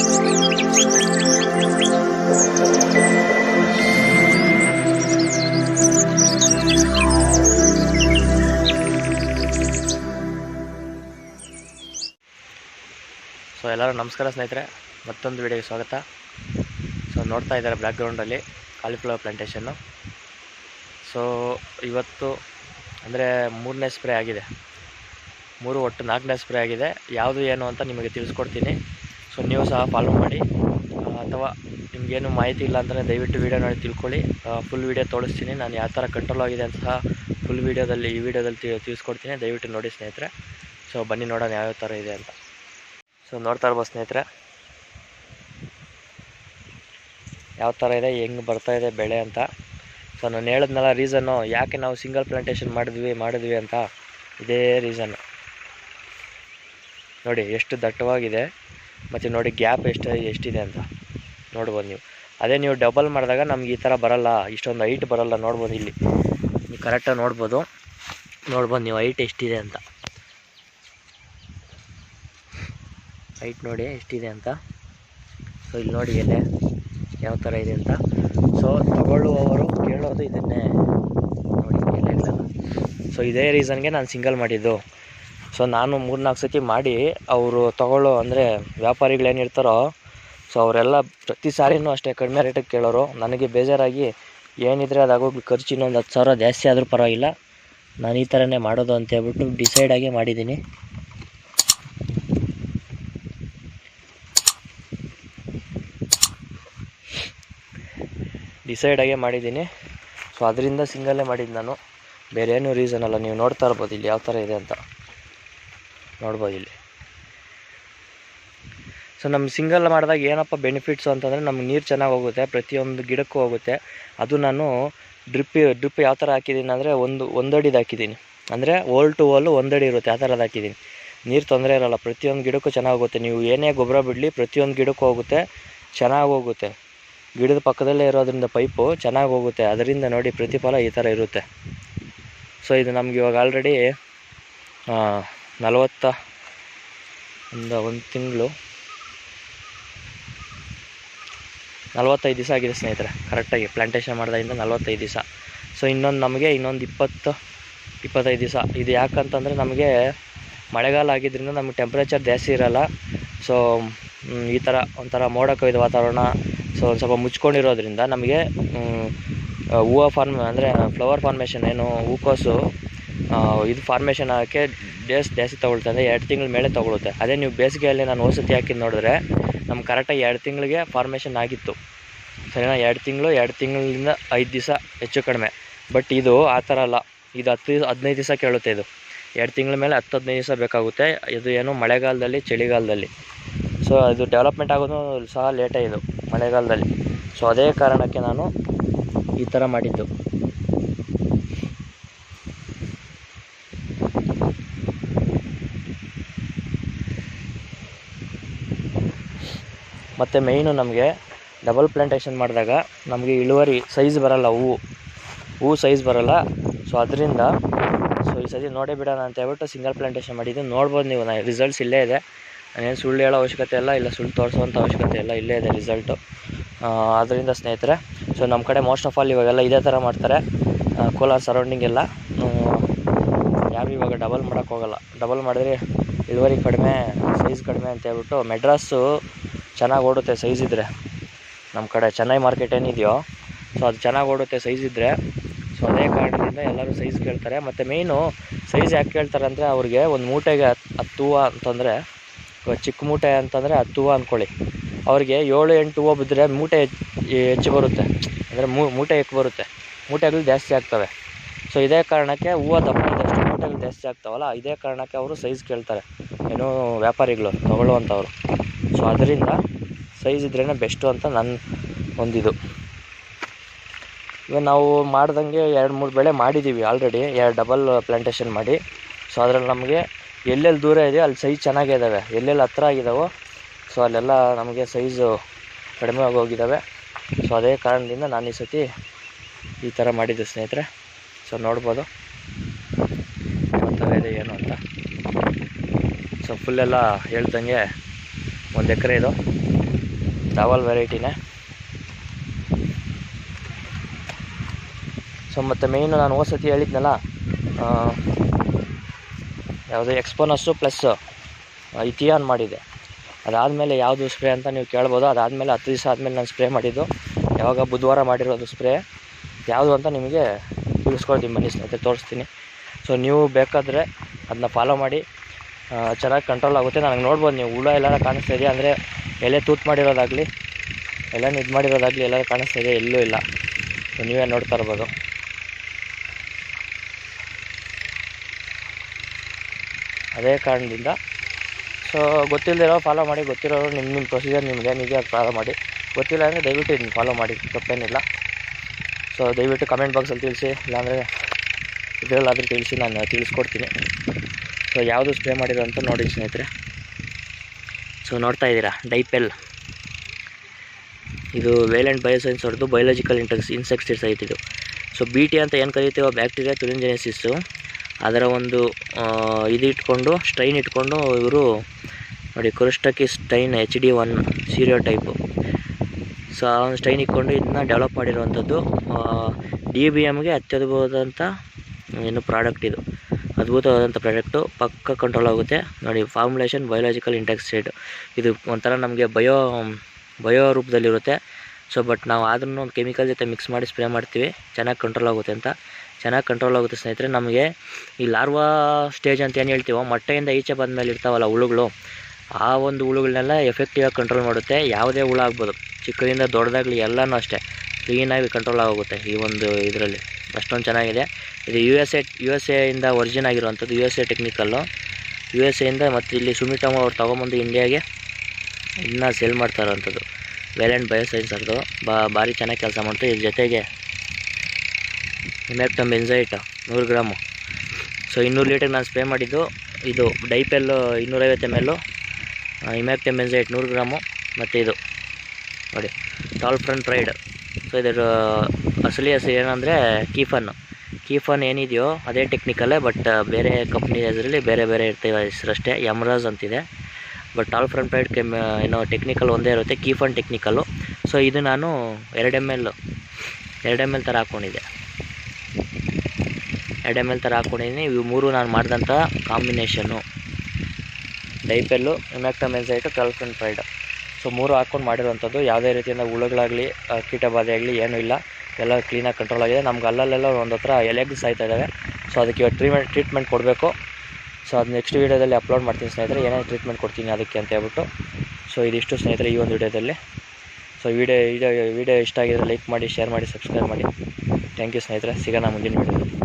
So, ಎಲ್ಲರೂ ನಮಸ್ಕಾರ ಸ್ನೇಹಿತರೆ. ಮತ್ತೊಂದು ವಿಡಿಯೋಗೆ ಸ್ವಾಗತ. ಸೊ, ನೋಡ್ತಾ ಇದ್ದಾರೆ ಬ್ಯಾಕ್ಗ್ರೌಂಡಲ್ಲಿ ಕಾಲಿಫ್ಲವರ್ ಪ್ಲಾಂಟೇಶನ್ನು ಸೊ ಇವತ್ತು ಅಂದರೆ ಮೂರನೇ ಸ್ಪ್ರೇ ಆಗಿದೆ. ಮೂರು ಒಟ್ಟು ನಾಲ್ಕನೇ ಸ್ಪ್ರೇ ಆಗಿದೆ. ಯಾವುದು ಏನು ಅಂತ ನಿಮಗೆ ತಿಳಿಸ್ಕೊಡ್ತೀನಿ. ಸೊ ನೀವು ಸಹ ಫಾಲೋ ಮಾಡಿ. ಅಥವಾ ನಿಮಗೇನು ಮಾಹಿತಿ ಇಲ್ಲ ಅಂತಲೇ ದಯವಿಟ್ಟು ವೀಡಿಯೋ ನೋಡಿ ತಿಳ್ಕೊಳ್ಳಿ. ಫುಲ್ ವೀಡಿಯೋ ತೋರಿಸ್ತೀನಿ. ನಾನು ಯಾವ ಥರ ಕಂಟ್ರೋಲ್ ಆಗಿದೆ ಅಂತ ಸಹ ಫುಲ್ ವೀಡಿಯೋದಲ್ಲಿ ಈ ವಿಡಿಯೋದಲ್ಲಿ ತಿಳಿಸ್ಕೊಡ್ತೀನಿ. ದಯವಿಟ್ಟು ನೋಡಿ ಸ್ನೇಹಿತರೆ. ಸೊ ಬನ್ನಿ ನೋಡೋಣ ಯಾವ ಥರ ಇದೆ ಅಂತ. ಸೊ ನೋಡ್ತಾ ಇರ್ಬೋದು ಸ್ನೇಹಿತರೆ. ಯಾವ ಥರ ಇದೆ, ಹೆಂಗೆ ಬರ್ತಾ ಇದೆ ಬೆಳೆ ಅಂತ. ಸೊ ನಾನು ಹೇಳಿದ್ನಲ್ಲ ರೀಸನ್ನು ಯಾಕೆ ನಾವು ಸಿಂಗಲ್ ಪ್ಲಾಂಟೇಷನ್ ಮಾಡಿದ್ವಿ ಮಾಡಿದ್ವಿ ಅಂತ. ಇದೇ ರೀಸನ್ನು ನೋಡಿ, ಎಷ್ಟು ದಟ್ಟವಾಗಿದೆ. ಮತ್ತು ನೋಡಿ ಗ್ಯಾಪ್ ಎಷ್ಟು ಎಷ್ಟಿದೆ ಅಂತ ನೋಡ್ಬೋದು ನೀವು. ಅದೇ ನೀವು ಡಬಲ್ ಮಾಡಿದಾಗ ನಮ್ಗೆ ಈ ಥರ ಬರಲ್ಲ, ಇಷ್ಟೊಂದು ಹೈಟ್ ಬರಲ್ಲ ನೋಡ್ಬೋದು ಇಲ್ಲಿ. ನೀವು ಕರೆಕ್ಟಾಗಿ ನೋಡ್ಬೋದು. ನೋಡ್ಬೋದು ನೀವು ಹೈಟ್ ಎಷ್ಟಿದೆ ಅಂತ. ಹೈಟ್ ನೋಡಿ ಎಷ್ಟಿದೆ ಅಂತ. ಸೊ ಇಲ್ಲಿ ನೋಡಿ ಎಲೆ ಯಾವ ಥರ ಇದೆ ಅಂತ. ಸೊ ತಗೊಳ್ಳುವವರು ಕೇಳೋದು ಇದನ್ನೇ. ನೋಡಿ ಎಲೆಗಳನ್ನು. ಸೊ ಇದೇ ರೀಸನ್ಗೆ ನಾನು ಸಿಂಗಲ್ ಮಾಡಿದ್ದು. ಸೊ ನಾನು ಮೂರು ನಾಲ್ಕು ಸತಿ ಮಾಡಿ ಅವರು ತಗೊಳ್ಳೋ ಅಂದರೆ ವ್ಯಾಪಾರಿಗಳೇನಿರ್ತಾರೋ ಸೊ ಅವರೆಲ್ಲ ಪ್ರತಿ ಸಾರಿನೂ ಅಷ್ಟೇ ಕಡಿಮೆ ರೇಟಿಗೆ ಕೇಳೋರು. ನನಗೆ ಬೇಜಾರಾಗಿ ಏನಿದ್ರೆ ಅದಾಗೋಗಿ ಖರ್ಚು ಇನ್ನೊಂದು ಹತ್ತು ಸಾವಿರ ಜಾಸ್ತಿ ಆದರೂ ಪರವಾಗಿಲ್ಲ. ನಾನು ಈ ಥರನೇ ಮಾಡೋದು ಅಂತ ಹೇಳ್ಬಿಟ್ಟು ಡಿಸೈಡ್ ಆಗಿ ಮಾಡಿದ್ದೀನಿ ಡಿಸೈಡ್ ಆಗೇ ಮಾಡಿದ್ದೀನಿ ಸೊ ಅದರಿಂದ ಸಿಂಗಲ್ಲೇ ಮಾಡಿದ್ದು ನಾನು. ಬೇರೆ ಏನೂ ರೀಸನ್ ಅಲ್ಲ. ನೀವು ನೋಡ್ತಾ ಇರ್ಬೋದು ಇಲ್ಲಿ ಯಾವ ಥರ ಇದೆ ಅಂತ. ನೋಡ್ಬೋದು ಇಲ್ಲಿ. ಸೊ ನಮ್ಮ ಸಿಂಗಲ್ ಮಾಡಿದಾಗ ಏನಪ್ಪ ಬೆನಿಫಿಟ್ಸು ಅಂತಂದರೆ ನಮ್ಗೆ ನೀರು ಚೆನ್ನಾಗಿ ಹೋಗುತ್ತೆ, ಪ್ರತಿಯೊಂದು ಗಿಡಕ್ಕೂ ಹೋಗುತ್ತೆ. ಅದು ನಾನು ಡ್ರಿಪ್ ಡ್ರಿಪ್ ಯಾವ ಥರ ಹಾಕಿದ್ದೀನಿ ಅಂದರೆ ಒಂದು, ಒಂದಡಿದು ಹಾಕಿದ್ದೀನಿ. ಅಂದರೆ ಓಲ್ ಟು ಓಲು ಒಂದಡಿ ಇರುತ್ತೆ, ಆ ಥರದ್ದು ಹಾಕಿದ್ದೀನಿ. ನೀರು ತೊಂದರೆ ಇರೋಲ್ಲ, ಪ್ರತಿಯೊಂದು ಗಿಡಕ್ಕೂ ಚೆನ್ನಾಗಿ ಹೋಗುತ್ತೆ. ನೀವು ಏನೇ ಗೊಬ್ಬರ ಬಿಡಲಿ, ಪ್ರತಿಯೊಂದು ಗಿಡಕ್ಕೂ ಹೋಗುತ್ತೆ, ಚೆನ್ನಾಗಿ ಹೋಗುತ್ತೆ. ಗಿಡದ ಪಕ್ಕದಲ್ಲೇ ಇರೋದ್ರಿಂದ ಪೈಪು ಚೆನ್ನಾಗಿ ಹೋಗುತ್ತೆ. ಅದರಿಂದ ನೋಡಿ ಪ್ರತಿಫಲ ಈ ಥರ ಇರುತ್ತೆ. ಸೊ ಇದು ನಮ್ಗೆ ಇವಾಗ ಆಲ್ರೆಡಿ ನಲವತ್ತ ಒಂದು ಒಂದು ತಿಂಗಳು. ನಲವತ್ತೈದು ದಿವಸ ಆಗಿದೆ ಸ್ನೇಹಿತರೆ, ಕರೆಕ್ಟಾಗಿ. ಪ್ಲಾಂಟೇಶನ್ ಮಾಡಿದಾಗಿಂದ ನಲವತ್ತೈದು ದಿವಸ. ಸೊ ಇನ್ನೊಂದು ನಮಗೆ ಇನ್ನೊಂದು ಇಪ್ಪತ್ತು, ಇಪ್ಪತ್ತೈದು ದಿವಸ. ಇದು ಯಾಕಂತಂದರೆ ನಮಗೆ ಮಳೆಗಾಲ ಆಗಿದ್ದರಿಂದ ನಮಗೆ ಟೆಂಪ್ರೇಚರ್ ಜಾಸ್ತಿ ಇರಲ್ಲ. ಸೊ ಈ ಥರ ಒಂಥರ ಮೋಡ ಕವಿದ ವಾತಾವರಣ. ಸೊ ಒಂದು ಸ್ವಲ್ಪ ಮುಚ್ಕೊಂಡಿರೋದ್ರಿಂದ ನಮಗೆ ಹೂವು ಫಾರ್ಮ್ ಅಂದರೆ ಫ್ಲವರ್ ಫಾರ್ಮೇಷನ್ ಏನು, ಹೂಕೋಸು ಇದು ಫಾರ್ಮೇಷನ್ ಆಗೋಕ್ಕೆ ಡೇಸ್ ಜಾಸ್ತಿ ಅಂದರೆ ಎರಡು ತಿಂಗಳ ಮೇಲೆ ತೊಗೊಳುತ್ತೆ. ಅದೇ ನೀವು ಬೇಸಿಗೆಯಲ್ಲಿ ನಾನು ವಸತಿ ಹಾಕಿದ್ದು ನೋಡಿದ್ರೆ ನಮ್ಗೆ ಕರೆಕ್ಟಾಗಿ ಎರಡು ತಿಂಗಳಿಗೆ ಫಾರ್ಮೇಷನ್ ಆಗಿತ್ತು. ಸರಿನಾ? ಎರಡು ತಿಂಗಳು, ಎರಡು ತಿಂಗಳಿಂದ ಐದು ದಿವಸ ಹೆಚ್ಚು ಕಡಿಮೆ. ಬಟ್ ಇದು ಆ ಥರ ಅಲ್ಲ. ಇದು ಹತ್ತು ಹದಿನೈದು ದಿವಸ ಕೇಳುತ್ತೆ ಇದು. ಎರಡು ತಿಂಗಳ ಮೇಲೆ ಹತ್ತು, ಹದಿನೈದು ದಿವಸ ಬೇಕಾಗುತ್ತೆ. ಇದು ಏನು ಮಳೆಗಾಲದಲ್ಲಿ, ಚಳಿಗಾಲದಲ್ಲಿ. ಸೊ ಇದು ಡೆವಲಪ್ಮೆಂಟ್ ಆಗೋದು ಸಹ ಲೇಟೇ ಇದು ಮಳೆಗಾಲದಲ್ಲಿ. ಸೊ ಅದೇ ಕಾರಣಕ್ಕೆ ನಾನು ಈ ಥರ ಮಾಡಿದ್ದು. ಮತ್ತು ಮೇಯ್ನು ನಮಗೆ ಡಬಲ್ ಪ್ಲಾಂಟೇಶನ್ ಮಾಡಿದಾಗ ನಮಗೆ ಇಳುವರಿ ಸೈಜ್ ಬರಲ್ಲ ಹೂವು ಹೂವು ಸೈಜ್ ಬರಲ್ಲ. ಸೊ ಅದರಿಂದ ಸೊ ಈ ಸತಿ ನೋಡೇ ಬಿಡೋಣ ಅಂತ ಹೇಳ್ಬಿಟ್ಟು ಸಿಂಗಲ್ ಪ್ಲಾಂಟೇಶನ್ ಮಾಡಿದ್ದು. ನೋಡ್ಬೋದು ನೀವು, ನಾ ರಿಸಲ್ಟ್ಸ್ ಇಲ್ಲೇ ಇದೆ. ನಾನೇನು ಸುಳ್ಳು ಹೇಳೋ ಅವಶ್ಯಕತೆ ಇಲ್ಲ ಇಲ್ಲ ಸುಳ್ಳು ತೋರಿಸುವಂಥ ಅವಶ್ಯಕತೆ ಇಲ್ಲ, ಇಲ್ಲೇ ಇದೆ ರಿಸಲ್ಟು ಅದರಿಂದ ಸ್ನೇಹಿತರೆ ಸೊ ನಮ್ಮ ಕಡೆ ಮೋಸ್ಟ್ ಆಫ್ ಆಲ್ ಇವಾಗೆಲ್ಲ ಇದೇ ಥರ ಮಾಡ್ತಾರೆ. ಕೋಲಾರ ಸರೌಂಡಿಂಗ್ ಎಲ್ಲ. ಯಾರು ಇವಾಗ ಡಬಲ್ ಮಾಡೋಕ್ಕೋಗಲ್ಲ ಡಬಲ್ ಮಾಡಿದ್ರೆ ಇಳುವರಿ ಕಡಿಮೆ ಸೈಜ್ ಕಡಿಮೆ ಅಂತ ಹೇಳ್ಬಿಟ್ಟು ಮೆಡ್ರಾಸು ಚೆನ್ನಾಗಿ ಓಡುತ್ತೆ ಸೈಜ್ ಇದ್ದರೆ ನಮ್ಮ ಕಡೆ ಚೆನ್ನೈ ಮಾರ್ಕೆಟ್ ಏನಿದೆಯೋ ಸೊ ಅದು ಚೆನ್ನಾಗಿ ಓಡುತ್ತೆ ಸೈಜ್ ಇದ್ದರೆ ಸೊ ಅದೇ ಕಾರಣದಿಂದ ಎಲ್ಲರೂ ಸೈಜ್ ಕೇಳ್ತಾರೆ. ಮತ್ತು ಮೇಯ್ನು ಸೈಜ್ ಯಾಕೆ ಕೇಳ್ತಾರೆ ಅಂದರೆ ಅವ್ರಿಗೆ ಒಂದು ಮೂಟೆಗೆ ಹತ್ತು ಹೂವು ಅಂತಂದರೆ ಚಿಕ್ಕ ಮೂಟೆ ಅಂತಂದರೆ ಹತ್ತು ಹೂವು ಅಂದ್ಕೊಳ್ಳಿ ಅವ್ರಿಗೆ ಏಳು ಎಂಟು ಹೂವು ಬಿದ್ದರೆ ಮೂಟೆ ಹೆಚ್ಚ್- ಹೆಚ್ಚು ಬರುತ್ತೆ. ಅಂದರೆ ಮೂಟೆ ಹೆಕ್ ಬರುತ್ತೆ. ಮೂಟೆಗಳು ಜಾಸ್ತಿ ಆಗ್ತವೆ. ಸೊ ಇದೇ ಕಾರಣಕ್ಕೆ ಹೂವು ದಪ್ಪ ಇದ್ದಷ್ಟು ಮೂಟೆಗಳು ಜಾಸ್ತಿ ಆಗ್ತಾವಲ್ಲ, ಇದೇ ಕಾರಣಕ್ಕೆ ಅವರು ಸೈಜ್ ಕೇಳ್ತಾರೆ. ಏನೋ ವ್ಯಾಪಾರಿಗಳು ತಗೊಳ್ಳುವಂಥವ್ರು. ಸೊ ಅದರಿಂದ ಸೈಜ್ ಇದ್ರೇ ಬೆಸ್ಟು ಅಂತ ನನ್ನ ಒಂದಿದು. ಇವಾಗ ನಾವು ಮಾಡ್ದಂಗೆ ಎರಡು ಮೂರು ಬೆಳೆ ಮಾಡಿದ್ದೀವಿ ಆಲ್ರೆಡಿ ಎರಡು ಡಬಲ್ ಪ್ಲಾಂಟೇಶನ್ ಮಾಡಿ. ಸೊ ಅದ್ರಲ್ಲಿ ನಮಗೆ ಎಲ್ಲೆಲ್ಲಿ ದೂರ ಇದೆಯೋ ಅಲ್ಲಿ ಸೈಜ್ ಚೆನ್ನಾಗೇ ಇದ್ದಾವೆ ಎಲ್ಲೆಲ್ಲಿ ಹತ್ರ ಆಗಿದ್ದಾವೋ ಸೊ ಅಲ್ಲೆಲ್ಲ ನಮಗೆ ಸೈಜು ಕಡಿಮೆ ಆಗಿ ಹೋಗಿದ್ದಾವೆ ಸೊ ಅದೇ ಕಾರಣದಿಂದ ನಾನು ಈ ಸತಿ ಈ ಥರ ಮಾಡಿದ್ದೆ ಸ್ನೇಹಿತರೆ. ಸೊ ನೋಡ್ಬೋದು ಯಾವ ಥರ ಇದೆ ಏನು ಅಂತ. ಸೊ ಫುಲ್ಲೆಲ್ಲ ಹೇಳ್ದಂಗೆ ಒಂದು ಎಕರೆ ಇದು. ದಾವಲ್ ವೆರೈಟಿನೇ. ಸೊ ಮತ್ತು ಮೇಯ್ನು ನಾನು ಹೋದ ಸತಿ ಹೇಳಿದ್ನಲ್ಲ ಯಾವುದು ಎಕ್ಸ್ಪೋನಸ್ಸು ಪ್ಲಸ್ ಇತಿಯಾನ್ ಮಾಡಿದೆ. ಅದಾದಮೇಲೆ ಯಾವುದು ಸ್ಪ್ರೇ ಅಂತ ನೀವು ಕೇಳ್ಬೋದು. ಅದಾದಮೇಲೆ ಹತ್ತು ದಿವಸ ಆದಮೇಲೆ ನಾನು ಸ್ಪ್ರೇ ಮಾಡಿದ್ದು. ಯಾವಾಗ ಬುಧವಾರ ಮಾಡಿರೋದು ಸ್ಪ್ರೇ ಯಾವುದು ಅಂತ ನಿಮಗೆ ತಿಳಿಸ್ಕೊಳ್ತೀನಿ ಬನ್ನಿ ಸ್ನೇಹಿತರೆ, ತೋರಿಸ್ತೀನಿ. ಸೊ ನೀವು ಬೇಕಾದರೆ ಅದನ್ನ ಫಾಲೋ ಮಾಡಿ. ಚೆನ್ನಾಗಿ ಕಂಟ್ರೋಲ್ ಆಗುತ್ತೆ. ನನಗೆ ನೋಡ್ಬೋದು ನೀವು, ಹುಳ ಎಲ್ಲಾರ ಕಾಣಿಸ್ತಾ ಇದೆಯಾ ಅಂದರೆ ಎಲೆ ತೂತು ಮಾಡಿರೋದಾಗಲಿ ಎಲ್ಲ ಇದು ಮಾಡಿರೋದಾಗಲಿ ಎಲ್ಲಾರು ಕಾಣಿಸ್ತಾ ಇದೆ, ಎಲ್ಲೂ ಇಲ್ಲ. ಸೊ ನೀವೇ ನೋಡ್ತಾ ಇರ್ಬೋದು. ಅದೇ ಕಾರಣದಿಂದ, ಸೊ ಗೊತ್ತಿಲ್ಲದಿರೋ ಫಾಲೋ ಮಾಡಿ, ಗೊತ್ತಿರೋರು ನಿಮ್ಮ ನಿಮ್ಮ ಪ್ರೊಸೀಜರ್ ನಿಮಗೆ ನೀವೇ ಅದು ಫಾಲೋ ಮಾಡಿ. ಗೊತ್ತಿಲ್ಲ ಅಂದರೆ ದಯವಿಟ್ಟು ಇದನ್ನ ಫಾಲೋ ಮಾಡಿ, ತಪ್ಪೇನಿಲ್ಲ. ಸೊ ದಯವಿಟ್ಟು ಕಮೆಂಟ್ ಬಾಕ್ಸಲ್ಲಿ ತಿಳಿಸಿ, ಇಲ್ಲಾಂದರೆ ಇದರಲ್ಲಾದರೂ ತಿಳಿಸಿ, ನಾನು ತಿಳಿಸ್ಕೊಡ್ತೀನಿ. ಸೊ ಯಾವುದು ಸ್ಪ್ರೇ ಮಾಡಿರೋ ಅಂತ ನೋಡಿ ಸ್ನೇಹಿತರೆ. ಸೊ ನೋಡ್ತಾ ಇದ್ದೀರಾ? ಡೈಪೆಲ್ ಇದು ವೇಲೆಂಟ್ ಬಯೋಸೈನ್ಸ್ ಅವ್ರದ್ದು ಬಯೋಲಾಜಿಕಲ್ ಇಂಟೆಕ್ಸ್ ಇನ್ಸೆಕ್ಟಿಸೈಡ್ ಇದು. ಸೊ ಬಿ ಟಿ ಅಂತ ಏನು ಕರಿತೀವೋ ಬ್ಯಾಕ್ಟೀರಿಯಾ ತುಲಿಂಜೆನೆಸಿಸ್ಸು ಅದರ ಒಂದು ಇದು ಇಟ್ಕೊಂಡು ಸ್ಟ್ರೈನ್ ಇಟ್ಕೊಂಡು ಇವರು ನೋಡಿ ಕುರುಷ್ಟಕಿ strain H D one serotype so ಆ ಒಂದು ಸ್ಟೈನ್ ಇಟ್ಕೊಂಡು ಇದನ್ನ ಡೆವಲಪ್ ಮಾಡಿರುವಂಥದ್ದು ಡಿ ಬಿ ಎಮ್ಗೆ ಅತ್ಯದ್ಭುತವಾದಂಥ, ಏನು ಪ್ರಾಡಕ್ಟ್ ಇದು. ಅದ್ಭುತವಾದಂಥ ಪ್ರಾಡಕ್ಟು, ಪಕ್ಕ ಕಂಟ್ರೋಲ್ ಆಗುತ್ತೆ. ನೋಡಿ ಫಾರ್ಮುಲೇಷನ್ ಬಯೋಲಾಜಿಕಲ್ ಇಂಟೆಕ್ಸೈಡ್ ಇದು ಒಂಥರ ನಮಗೆ ಬಯೋ ಬಯೋ ರೂಪದಲ್ಲಿರುತ್ತೆ. ಸೊ ಬಟ್ ನಾವು ಆದ್ರೂ ಕೆಮಿಕಲ್ ಜೊತೆ ಮಿಕ್ಸ್ ಮಾಡಿ ಸ್ಪ್ರೇ ಮಾಡ್ತೀವಿ. ಚೆನ್ನಾಗಿ ಕಂಟ್ರೋಲ್ ಆಗುತ್ತೆ ಅಂತ. ಚೆನ್ನಾಗಿ ಕಂಟ್ರೋಲ್ ಆಗುತ್ತೆ ಸ್ನೇಹಿತರೆ, ನಮಗೆ ಈ ಲಾರ್ವಾ ಸ್ಟೇಜ್ ಅಂತ ಏನು ಹೇಳ್ತೀವೋ, ಮೊಟ್ಟೆಯಿಂದ ಈಚೆ ಬಂದಮೇಲೆ ಇರ್ತಾವಲ್ಲ ಹುಳುಗಳು, ಆ ಒಂದು ಹುಳುಗಳನ್ನೆಲ್ಲ ಎಫೆಕ್ಟಿವಾಗಿ ಕಂಟ್ರೋಲ್ ಮಾಡುತ್ತೆ. ಯಾವುದೇ ಹುಳು ಆಗ್ಬೋದು. ಚಿಕ್ಕದಿಂದ ದೊಡ್ಡದಾಗಲಿ ಎಲ್ಲನೂ ಅಷ್ಟೇ. ಕ್ಲೀನಾಗಿ ಕಂಟ್ರೋಲ್ ಆಗೋಗುತ್ತೆ ಈ ಒಂದು ಇದರಲ್ಲಿ. ಅಷ್ಟೊಂದು ಚೆನ್ನಾಗಿದೆ. ಇದು U S A U S ಎಯಿಂದ origin ಆಗಿರುವಂಥದ್ದು U S A technical U S ಎಯಿಂದ ಮತ್ತು ಇಲ್ಲಿ ಸುಮಿಟಮ್ ಅವ್ರು ತೊಗೊಂಬಂದು ಇಂಡಿಯಾಗೆ ಇದನ್ನ ಸೇಲ್ ಮಾಡ್ತಾ ಇರೋವಂಥದ್ದು. ವೇಲೆಂಟ್ ಬಯೋಸೈನ್ಸ್ ಅವ್ರದ್ದು ಬಾ, ಭಾರಿ ಚೆನ್ನಾಗಿ ಕೆಲಸ ಮಾಡ್ತು ಇದ್ರ. ಜೊತೆಗೆ ಇಮ್ಯಾಕ್ಟಮ್ ಬೆನ್ಸೈಟ್ ನೂರು ಗ್ರಾಮು ಸೊ ಇನ್ನೂರು ಲೀಟ್ರಿಗೆ ನಾನು ಸ್ಪ್ರೇ ಮಾಡಿದ್ದು. ಇದು ಡೈಪೆಲ್ಲು ಇನ್ನೂರೈವತ್ತು ಎಂ ಎಲ್ಲು ಇಮ್ಯಾಕ್ಟಮ್ ಬೆನ್ಸೈಟ್ ನೂರು ಗ್ರಾಮು ಮತ್ತು ಇದು ನೋಡಿ ಟಾಲ್ ಫ್ರಂಟ್ ರೈಡ್ ಸೊ ಇದರ ಅಸಲಿ ಹೆಸರು ಏನಂದರೆ ಕೀಫನ್ ಕೀಫನ್ ಏನಿದೆಯೋ, ಅದೇ ಟೆಕ್ನಿಕಲ್ಲೇ ಬಟ್ ಬೇರೆ ಕಂಪ್ನಿ ಹೆಸರಲ್ಲಿ ಬೇರೆ ಬೇರೆ ಇರ್ತವೆ. ಹೆಸರಷ್ಟೇ ಯಮ್ರಾಜ್ ಅಂತಿದೆ. ಬಟ್ ಆಲ್ ಫ್ರಂಟ್ ಪ್ರೈಡ್ ಕೆಮ್ ಏನೋ ಟೆಕ್ನಿಕಲ್ ಒಂದೇ ಇರುತ್ತೆ ಕೀಫನ್ ಟೆಕ್ನಿಕಲ್ಲು ಸೊ ಇದು ನಾನು ಎರಡು ಎಂ ಎಲ್ ಎರಡು ಎಂ ಎಲ್ ಥರ ಹಾಕ್ಕೊಂಡಿದ್ದೆ ಎರಡು ಎಂ ಎಲ್ ಥರ ಹಾಕ್ಕೊಂಡಿದ್ದೀನಿ ಇವು ಮೂರು ನಾನು ಮಾಡಿದಂಥ ಕಾಂಬಿನೇಷನ್ನು ಡೈಪೆಲ್ಲು ಇಮ್ಯಾಕ್ಟಮೆನ್ಸೈಟು ಟ್ವೆಲ್ ಫ್ರಂಟ್ ಪ್ರೈಡು ಸೊ ಮೂರು ಹಾಕ್ಕೊಂಡು ಮಾಡಿರೋವಂಥದ್ದು. ಯಾವುದೇ ರೀತಿಯಿಂದ ಹುಳುಗಳಾಗಲಿ ಕೀಟ ಕೀಟಬಾಧೆ ಆಗಲಿ ಏನೂ ಇಲ್ಲ. ಎಲ್ಲ ಕ್ಲೀನಾಗಿ ಕಂಟ್ರೋಲ್ ಆಗಿದೆ. ನಮ್ಗೆ ಅಲ್ಲಲ್ಲೆಲ್ಲ ಒಂದು ಹತ್ರ ಎಲೆಗಳು ಸಾಯ್ತಾ ಇದ್ದಾವೆ ಸೊ ಅದಕ್ಕೆ ಇವಾಗ ಟ್ರೀಟ್ಮೆಂಟ್ ಟ್ರೀಟ್ಮೆಂಟ್ ಕೊಡಬೇಕು. ಸೊ ಅದು ನೆಕ್ಸ್ಟ್ ವೀಡಿಯೋದಲ್ಲಿ ಅಪ್ಲೋಡ್ ಮಾಡ್ತೀನಿ ಸ್ನೇಹಿತರೆ. ಏನೇನು ಟ್ರೀಟ್ಮೆಂಟ್ ಕೊಡ್ತೀನಿ ಅದಕ್ಕೆ ಅಂತ ಹೇಳ್ಬಿಟ್ಟು. ಸೊ ಇದಿಷ್ಟು ಸ್ನೇಹಿತರೆ ಈ ಒಂದು ವೀಡಿಯೋದಲ್ಲಿ ಸೊ ವಿಡಿಯೋ ವಿಡಿಯೋ ವೀಡಿಯೋ ಇಷ್ಟ ಆಗಿದ್ರೆ ಲೈಕ್ ಮಾಡಿ ಶೇರ್ ಮಾಡಿ ಸಬ್ಸ್ಕ್ರೈಬ್ ಮಾಡಿ. ಥ್ಯಾಂಕ್ ಯು ಸ್ನೇಹಿತರೆ. ಸಿಗೋಣ ಮುಂದಿನ ವೀಡಿಯೋದಲ್ಲಿ